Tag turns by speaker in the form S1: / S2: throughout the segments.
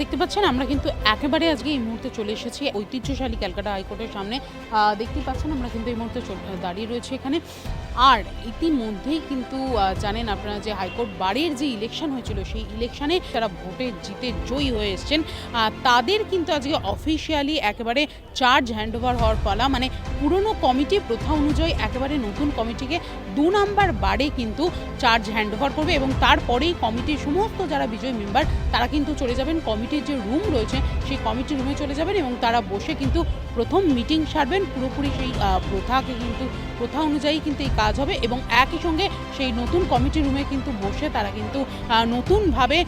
S1: দেখতে পাচ্ছেন, আমরা কিন্তু একেবারে আজকে এই মুহূর্তে চলে এসেছি ঐতিহ্যশালী ক্যালকাটা হাইকোর্টের সামনে। দেখতে পাচ্ছেন, আমরা কিন্তু এই মুহূর্তে দাঁড়িয়ে রয়েছে এখানে। আর ইতিমধ্যেই কিন্তু জানেন আপনারা যে হাইকোর্ট বারের যে ইলেকশন হয়েছিল, সেই ইলেকশনে তারা ভোটে জিতে জয়ী হয়ে এসছেন তাদের কিন্তু আজকে অফিসিয়ালি একেবারে চার্জ হ্যান্ডওভার হওয়ার পালা। মানে পুরনো কমিটি প্রথা অনুযায়ী একেবারে নতুন কমিটিকে দু নাম্বার বারে কিন্তু চার্জ হ্যান্ডওভার করবে এবং তারপরেই কমিটির সমস্ত যারা বিজয়ী মেম্বার তারা কিন্তু চলে যাবেন। কমিটির যে রুম রয়েছে, সেই কমিটির রুমে চলে যাবেন এবং তারা বসে কিন্তু প্রথম মিটিং সারবেন। পুরোপুরি সেই প্রথাকে কিন্তু, প্রথা অনুযায়ী কিন্তু এই কাজ হবে এবং একই সঙ্গে সেই নতুন কমিটি রুমে কিন্তু বসে তারা কিন্তু নতুনভাবে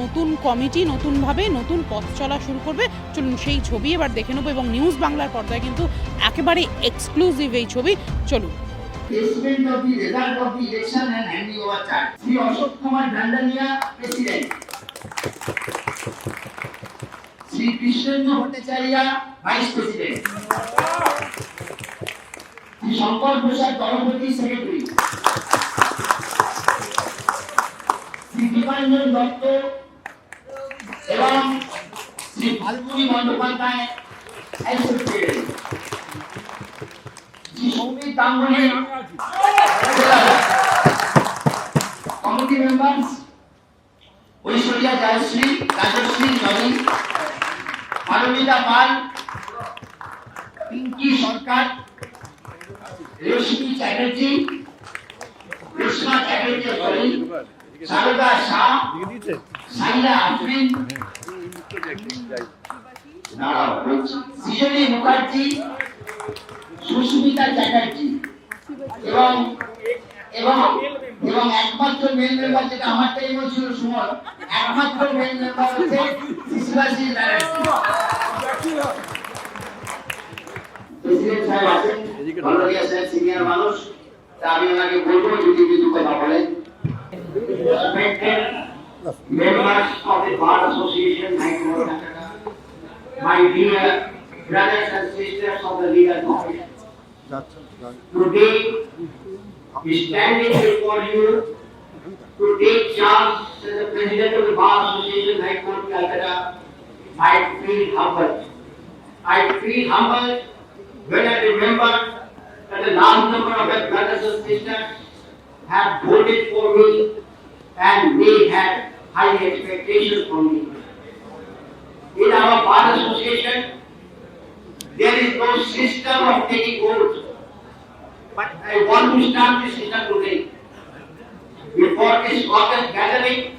S1: নতুন কমিটি নতুনভাবে নতুন পথ চলা শুরু করবে চলুন সেই ছবি এবার দেখে নেব এবং নিউজ বাংলার পর্দায় কিন্তু একেবারে এক্সক্লুসিভ এই ছবি চলুন
S2: Statement of the result of the election and handing over charge. Sri Ashok Kumar Dandania, President. Sri Krishnendra Bhattacharya, Vice President. Shankar Prasad Dharmapati, Secretary. Shri Dipanjan Dutta এবং Shri Falguni Bandyopadhyay secretary Shri Soumik Ganguly committee members Aishwarya Jayashree Rajashree Joni Manabita Pal Pinky Sarkar Reshmi Chatterjee Reshma Chatterjee sorry Sarada Shah, Saira Afrin, Srijani Mukherjee, Susmita Chatterjee এবং এবং এবং একমাত্র mail member যেটা আমার time ছিল সুমন, একমাত্র mail member হচ্ছে Banerjee. President সাহেব আছেন? ভালোরিয়া সাহেব সিনিয়র মানুষ তা আমি ওনাকে বলবো যদি কিছু কথা বলেন Respected members of the Bar Association, High Court, my dear brothers and sisters of the legal profession. Today, standing before you to take charge as the President of the Bar Association, High Court, Calcutta, I feel humbled. I feel humbled when I remember that a large number of my brothers and sisters have voted for me and they had high expectations from me. In our bar association, there is no system of taking votes. But I want to start this system today. Before this August gathering,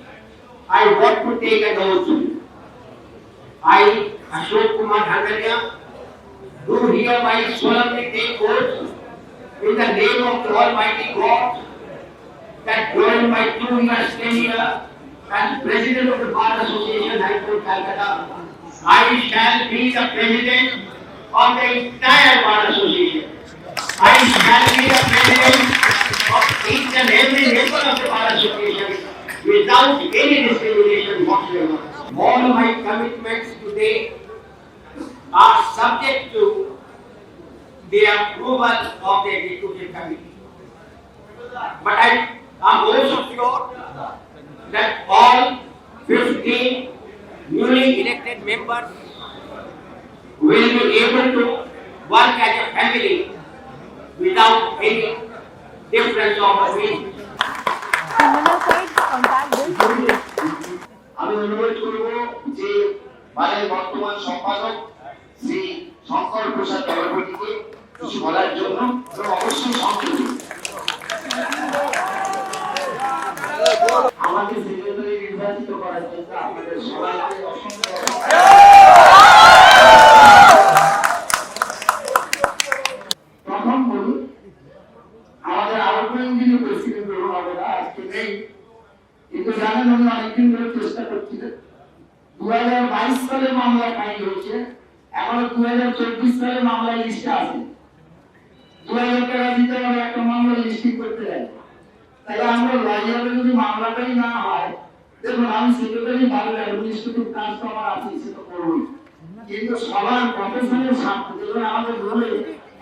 S2: I want to take an oath. I, Ashok Kumar Dhangaria, do hereby solemnly take oath in the name of the Almighty God that during my two years tenure as President of the Bar Association, High Court, Calcutta, I shall be the President of the entire Bar Association. I shall be the President of each and every member of the Bar Association without any discrimination whatsoever. All my commitments today are subject to the approval of the Executive Committee. But I am also sure that all 15 newly elected members will be able to work as a family without any difference of opinion. এখনও দু হাজার চব্বিশ সালে মামলা লিস্টে আছে। দু হাজার টাকা দিতে হবে একটা মামলা লিস্টিং করতে যায় তাহলে আমরা লয়ারে যদি মামলাটাই না হয়, দেখুন, আমি সেক্রেটারি ভালো অ্যাডমিনিস্ট্রেটিভ কাজ তো আমার আছে সেটা করবই কিন্তু সবার প্রফেশনের সামনে যেগুলো আমাদের রুলে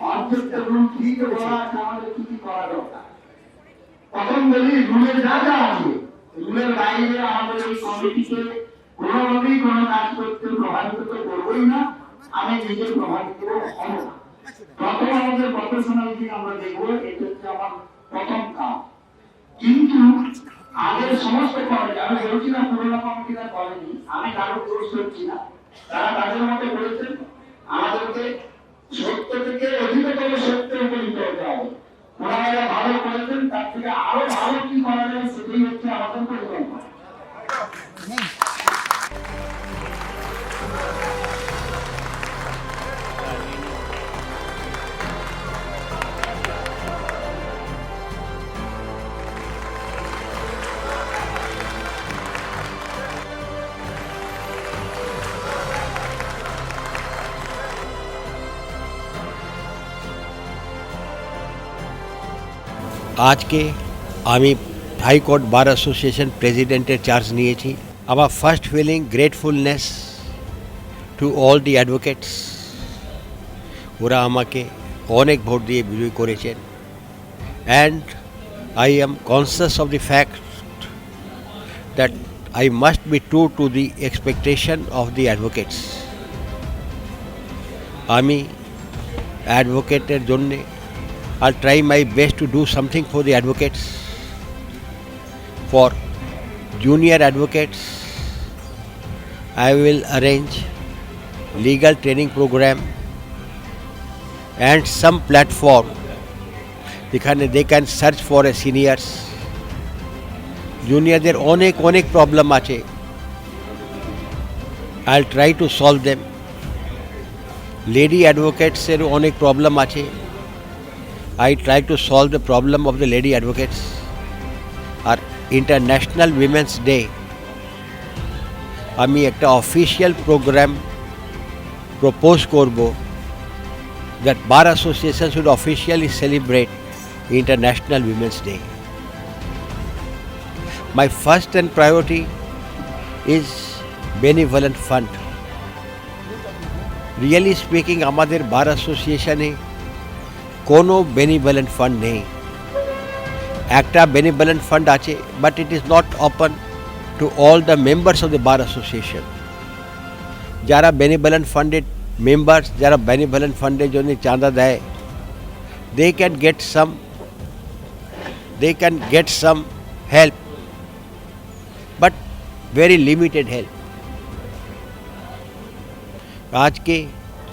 S2: অর্ধেকটা রুল ফ্রিতে বলা আছে, আমাদের কি কি করা দরকার? প্রথম বলি রুলের যা যা আছে রুলের বাইরে আমাদের এই কমিটিকে কোনোভাবেই কোনো কাজ করতে, প্রভাবিত তো করবোই না। আমি নিজে প্রভাবিত হব না। প্রথম আমাদের প্রফেশনাল দিকে আমরা দেখব, এটা হচ্ছে আমার প্রথম কাজ। কিন্তু আগের সমস্ত কলেজ আমি বলছি না পুরোনো কমিটিরা করেনি, আমি কারও দোষ করছি না। তারা তাদের মতো করেছেন আমাদেরকে সত্য থেকে অধিকতর সত্যে উপনীত হতে হবে। ওনারা ভালো করেছেন, তার থেকে আরও ভালো কি করা যায়, সেটাই হচ্ছে আমাদের পরিকল্পনা।
S3: আজকে আমি হাইকোর্ট বার অ্যাসোসিয়েশন প্রেসিডেন্টের চার্জ নিয়েছি আমার first feeling gratefulness to all the advocates ওরা আমাকে অনেক ভোট দিয়ে বিজয়ী করেছেন and I am conscious of the fact that I must be true to the expectation of the advocates আমি অ্যাডভোকেটের জন্যে I'll try my best to do something for the advocates. For junior advocates, I will arrange legal training program and some platform যেখানে they can search for a seniors জুনিয়রদের অনেক অনেক problem আছে I try to solve them lady অ্যাডভোকেটসের অনেক problem আছে I try to solve the problem of the lady advocates. আর international women's day আমি একটা official programme propose করব that bar association should officially celebrate international women's day my first and priority is benevolent fund really speaking আমাদের বার অ্যাসোসিয়েশনে কোনো বেনিভলেন্ট fund নেই একটা বেনিভলেন্ট fund আছে but it is not open to all the members of the bar association যারা বেনিভলেন্ট ফান্ডের members যারা বেনিভলেন্ট ফান্ডের জন্য চাঁদা দেয় they can get some they can get some help but very limited help আজকে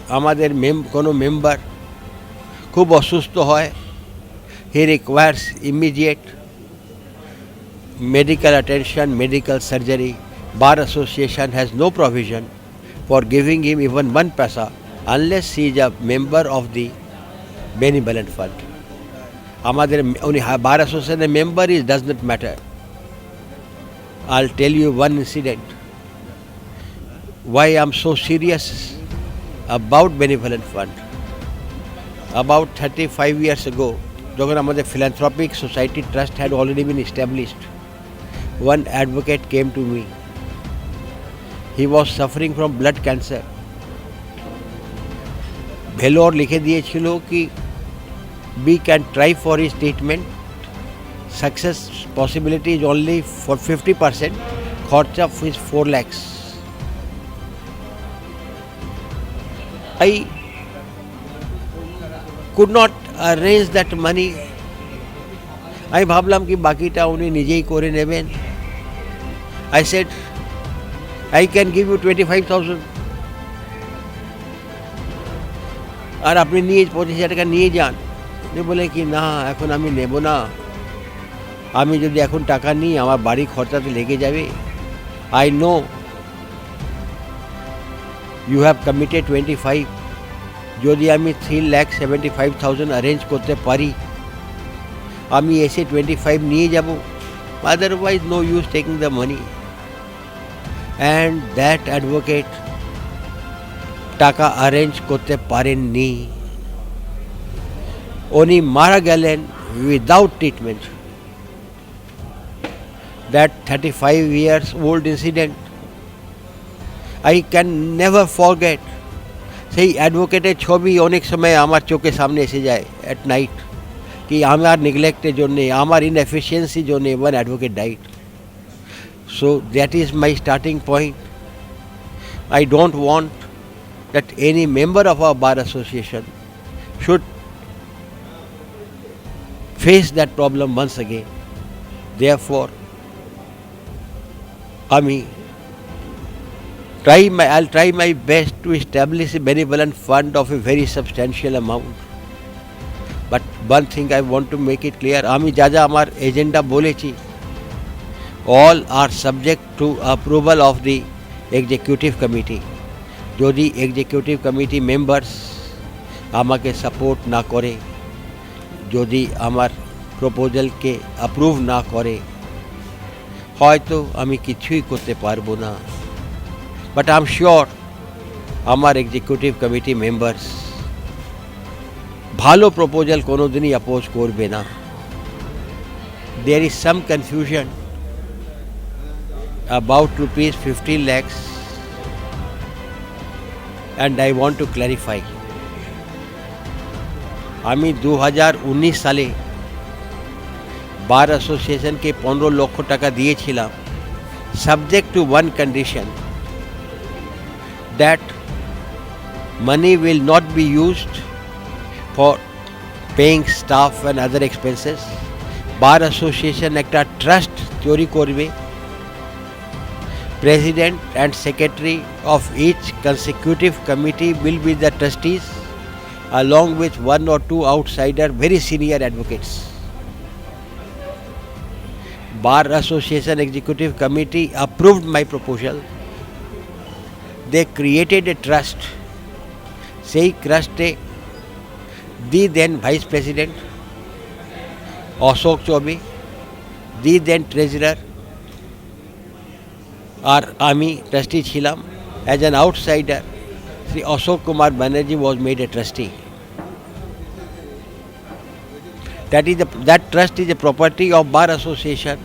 S3: আমাদের মেম কোনো মেম্বার খুব অসুস্থ হয় he requires immediate medical attention, medical surgery. Bar Association has no provision for giving him even one paisa unless he is a member of the benevolent fund. আমাদের উনি বার অ্যাসোসিয়েশনের member is does not matter I'll tell you one incident why I am so serious about benevolent fund about 35 years ago, যখন আমাদের philanthropic society trust had already been established, one advocate came to me. He was suffering from blood cancer. Vellore লিখে দিয়েছিল কি we can try for his treatment. Success possibility is only for 50%. খরচা is 4 lakhs. I could not arrange that money আমি ভাবলাম কি বাকিটা উনি নিজেই করে নেবেন I said I can give you twenty five thousand আর আপনি নিয়ে পঁচিশ হাজার টাকা নিয়ে যান। বলে কি, না, এখন আমি নেব না। আমি যদি এখন টাকা নিই, আমার বাড়ি খরচাতে লেগে যাবে। I know you have committed twenty five যদি আমি three lakh seventy five thousand arrange করতে পারি আমি এসে টোয়েন্টি ফাইভ নিয়ে যাব otherwise no use taking the money and that advocate টাকা অ্যারেঞ্জ করতে পারেননি উনি মারা গেলেন without treatment that thirty five years old incident I can never forget সেই অ্যাডভোকেটের ছবি অনেক সময় আমার চোখের সামনে এসে যায় অ্যাট নাইট কি আমার নেগলেক্টের জন্যে আমার ইনএফিসিয়েন্সির জন্যে one advocate died so that is my starting point I don't want that any member of our bar association should face that problem once again. Therefore, আমি try my I'll try my best to establish a benevolent fund of a very substantial amount. But one thing I want to make it clear, আমি যা যা আমার agenda বলেছি all are subject to approval of the executive committee. যদি executive committee members আমাকে support না করে যদি আমার প্রপোজালকে অ্যাপ্রুভ না করে হয়তো আমি কিছুই করতে পারব না বাট আই এম শিওর আমার এক্সিকিউটিভ কমিটি মেম্বার্স ভালো প্রপোজাল কোনো দিনই অপোজ করবে না there is some confusion about rupees 15 lakhs and I want to clarify আমি দু সালে বার অ্যাসোসিয়েশনকে পনেরো লক্ষ টাকা দিয়েছিলাম subject to one condition That money will not be used for paying staff and other expenses bar association একটা ট্রাস্ট তৈরি করবে President and Secretary of each consecutive committee will be the trustees along with one or two outsider very senior advocates. Bar Association Executive Committee approved my proposal. they created a trust से ही क्रस्ट ए the then vice president Ashok Choubey the then treasurer और आमी trustee छिलाम as an outsider Shri Ashok Kumar Banerjee was made a trustee that is that trust is a property of bar association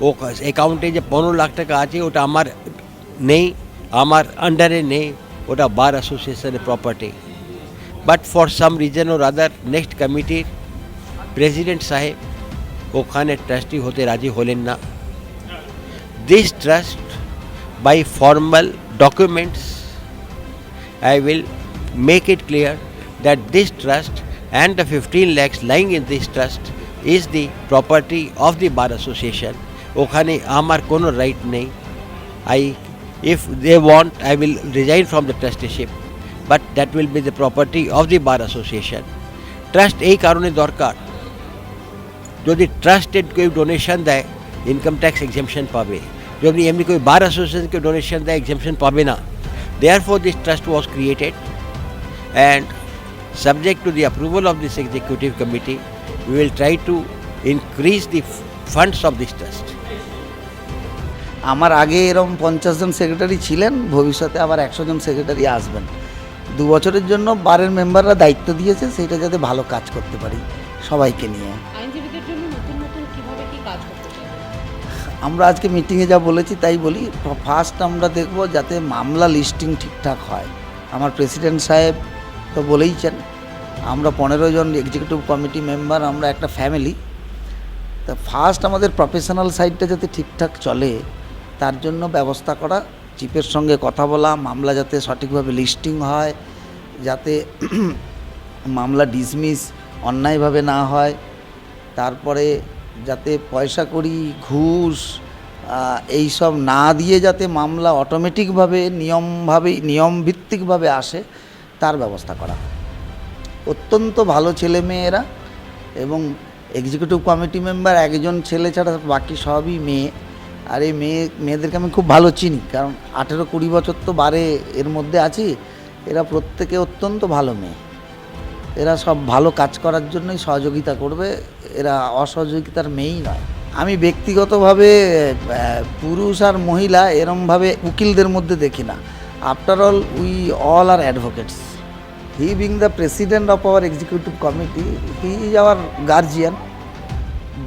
S3: वो अकाउंटे पंद्रह लाख टाक आज नहीं আমার আন্ডারে নেই ওটা বার অ্যাসোসিয়েশনের property but for some reason or other next কমিটির প্রেসিডেন্ট সাহেব ওখানে ট্রাস্টি হতে রাজি হলেন না this trust by formal documents i will make it clear that this trust and the 15 lakhs lying in this trust is the property of the bar association ওখানে আমার কোনো রাইট নেই I if they want I will resign from the trusteeship but that will be the property of the bar association trust এই কারণে দরকার যদি trusted কেউ donation দেয় ইনকাম ট্যাক্স এক্সামশন পাবে যদি এমনি কেউ বার অ্যাসোসিয়েশনকে ডোনেশন দেয় এক্সামশন পাবে না therefore this trust was created and subject to the approval of this executive committee we will try to increase the funds of this trust
S4: আমার আগে এরকম পঞ্চাশ জন সেক্রেটারি ছিলেন ভবিষ্যতে আবার একশো জন সেক্রেটারি আসবেন। দু বছরের জন্য বারের মেম্বাররা দায়িত্ব দিয়েছে সেটা যাতে ভালো কাজ করতে পারি সবাইকে নিয়ে। আমরা আজকে মিটিংয়ে যা বলেছি তাই বলি। ফার্স্ট আমরা দেখব যাতে মামলা লিস্টিং ঠিকঠাক হয়। আমার প্রেসিডেন্ট সাহেব তো বলেইছেন আমরা পনেরো জন এক্সিকিউটিভ কমিটি মেম্বার আমরা একটা ফ্যামিলি তা ফার্স্ট আমাদের প্রফেশনাল সাইডটা যাতে ঠিকঠাক চলে তার জন্য ব্যবস্থা করা, চিপের সঙ্গে কথা বলা, মামলা যাতে সঠিকভাবে লিস্টিং হয়, যাতে মামলা ডিসমিস, অন্যায়ভাবে না হয়, তারপরে যাতে পয়সা করি ঘুষ এই সব না দিয়ে যাতে মামলা অটোমেটিকভাবে নিয়মভাবে নিয়মভিত্তিকভাবে আসে, তার ব্যবস্থা করা। অত্যন্ত ভালো ছেলে মেয়েরা এবং এক্সিকিউটিভ কমিটি মেম্বার একজন ছেলে ছাড়া বাকি সবই মেয়ে। আর এই মেয়ে, মেয়েদেরকে আমি খুব ভালো চিনি, কারণ আঠেরো কুড়ি বছর তো বারে এর মধ্যে আছি, এরা প্রত্যেকে অত্যন্ত ভালো মেয়ে। এরা সব ভালো কাজ করার জন্যই সহযোগিতা করবে, এরা অসহযোগিতার মেয়েই নয়। আমি ব্যক্তিগতভাবে পুরুষ আর মহিলা এরমভাবে উকিলদের মধ্যে দেখি না। After all we all are advocates he being the president of our executive committee he is our guardian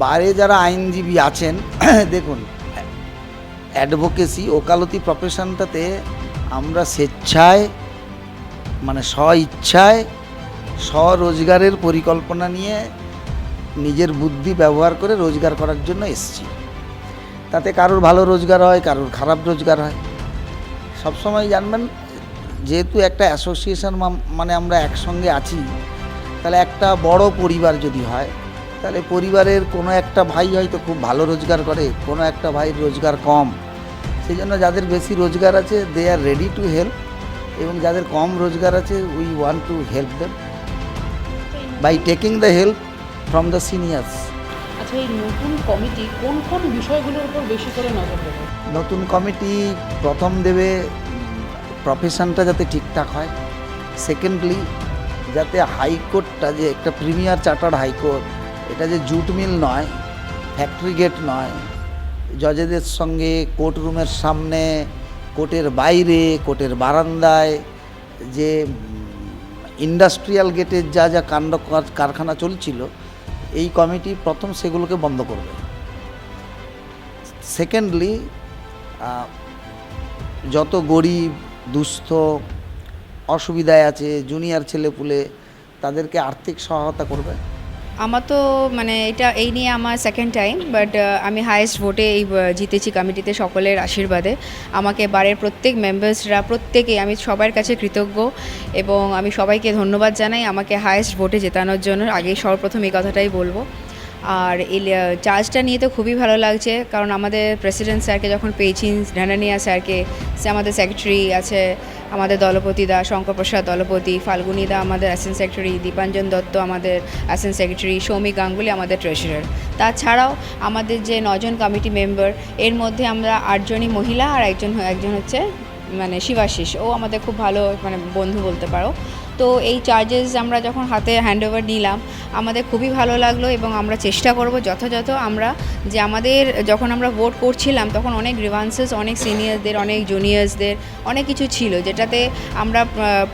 S4: বাইরে যারা আইনজীবী আছেন, দেখুন অ্যাডভোকেসি, ওকালতি প্রফেশনটাতে আমরা স্বেচ্ছায় মানে স্ব ইচ্ছায় স্বরোজগারের পরিকল্পনা নিয়ে নিজের বুদ্ধি ব্যবহার করে রোজগার করার জন্য এসছি। তাতে কারোর ভালো রোজগার হয়, কারোর খারাপ রোজগার হয়। সবসময় জানবেন, যেহেতু একটা অ্যাসোসিয়েশন মানে আমরা একসঙ্গে আছি, তাহলে একটা বড় পরিবার যদি হয়, তাহলে পরিবারের কোনো একটা ভাই হয়তো খুব ভালো রোজগার করে, কোনো একটা ভাইয়ের রোজগার কম। সেই জন্য যাদের বেশি রোজগার আছে they are ready to help এবং যাদের কম রোজগার আছে we want to help them by taking the help from the seniors
S1: আচ্ছা এই নতুন কমিটি কোন কোন বিষয়গুলোর উপর বেশি করে নজর দেবে?
S4: নতুন কমিটি প্রথম দেবে প্রফেশনটা যাতে ঠিকঠাক হয়। সেকেন্ডলি যাতে হাইকোর্টটা যে একটা প্রিমিয়ার চার্টার্ড হাইকোর্ট এটা যে জুট মিল নয় ফ্যাক্টরি গেট নয় জজেদের সঙ্গে কোর্ট রুমের সামনে কোর্টের বাইরে কোর্টের বারান্দায় যে ইন্ডাস্ট্রিয়াল গেটের যা যা কাণ্ড কারখানা চলছিল, এই কমিটি প্রথম সেগুলোকে বন্ধ করবে। সেকেন্ডলি যত গরিব, দুস্থ, অসুবিধায় আছে জুনিয়র ছেলেপুলে, তাদেরকে আর্থিক সহায়তা করবে।
S5: আমার তো মানে এটা এই নিয়ে আমার সেকেন্ড টাইম বাট আমি হায়েস্ট ভোটে এই জিতেছি কমিটিতে সকলের আশীর্বাদে। আমাকে বারের প্রত্যেক মেম্বার্সরা প্রত্যেকে আমি সবার কাছে কৃতজ্ঞ এবং আমি সবাইকে ধন্যবাদ জানাই আমাকে হায়েস্ট ভোটে জেতানোর জন্য। আগে সর্বপ্রথম এই কথাটাই বলব। আর চার্জটা নিয়ে তো খুবই ভালো লাগছে। কারণ আমাদের প্রেসিডেন্ট স্যারকে যখন পেয়েছি ঢানানিয়া স্যারকে, সে আমাদের সেক্রেটারি আছে, আমাদের দলপতি দা শঙ্কর প্রসাদ দলপতি, ফাল্গুনি দা, আমাদের অ্যাসিস্ট্যান্ট সেক্রেটারি দীপাঞ্জন দত্ত, আমাদের অ্যাসিস্ট্যান্ট সেক্রেটারি সৌমিক গাঙ্গুলি আমাদের ট্রেজারার তাছাড়াও আমাদের যে নজন কমিটি মেম্বার এর মধ্যে আমরা আটজনই মহিলা আর একজন একজন হচ্ছে মানে শিবাশিস। ও আমাদের খুব ভালো মানে বন্ধু বলতে পারো। তো এই চার্জেস আমরা যখন হাতে হ্যান্ড ওভার নিলাম, আমাদের খুবই ভালো লাগল এবং আমরা চেষ্টা করব যথাযথ আমরা যে আমাদের যখন আমরা ভোট করছিলাম, তখন অনেক গ্রিভান্সেস অনেক সিনিয়রদের অনেক জুনিয়র্সদের অনেক কিছু ছিল যেটাতে আমরা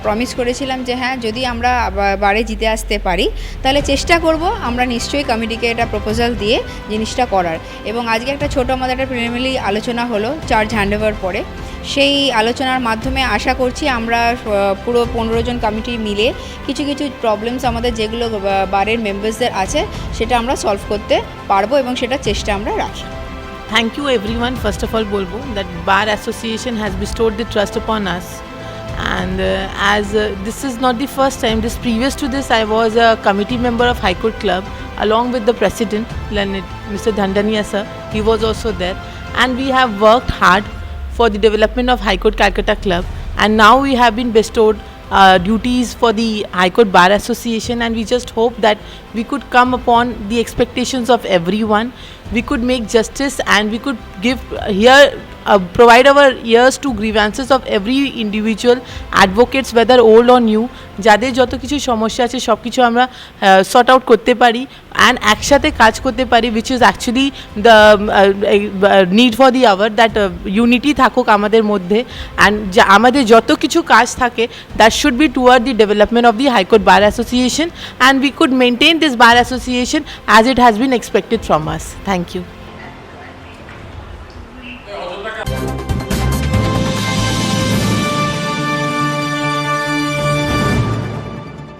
S5: প্রমিস করেছিলাম যে হ্যাঁ যদি আমরা বারে জিতে আসতে পারি, তাহলে চেষ্টা করব আমরা নিশ্চয়ই কমিটিকে এটা প্রপোজাল দিয়ে জিনিসটা করার। এবং আজকে একটা ছোটো আমাদের একটা প্রিলিমিনারি আলোচনা হলো চার্জ হ্যান্ড ওভার পরে। সেই আলোচনার মাধ্যমে আশা করছি আমরা পুরো পনেরো জন কমিটি মিলে কিছু কিছু প্রবলেমস আমাদের যেগুলো বারের মেম্বার্সদের আছে সেটা আমরা সলভ করতে পারব এবং সেটা চেষ্টা আমরা রাখি
S6: Thank you everyone. First of all, Bolbo, that Bar Association has bestowed the trust upon us. And uh, as uh, this is not the first time, this previous to this, I was a committee member of High Court Club along with the president, Leonard, Mr. Dandania sir. He was also there, and we have worked hard for the development of High Court Calcutta Club. And now we have been bestowed uh, duties for the High Court Bar Association, and we just hope that we could come upon the expectations of everyone. We could make justice, and we could give here uh, provide our ears to grievances of every individual advocates, whether old or new. যাদের যত কিছু সমস্যা আছে সব কিছু আমরা sort out করতে পারি অ্যান্ড একসাথে কাজ করতে পারি which is actually the need for the hour that unity থাকুক আমাদের মধ্যে অ্যান্ড আমাদের যত কিছু কাজ থাকে that should be toward the development of the high court bar association and we could maintain this bar association as it has been expected from us thank you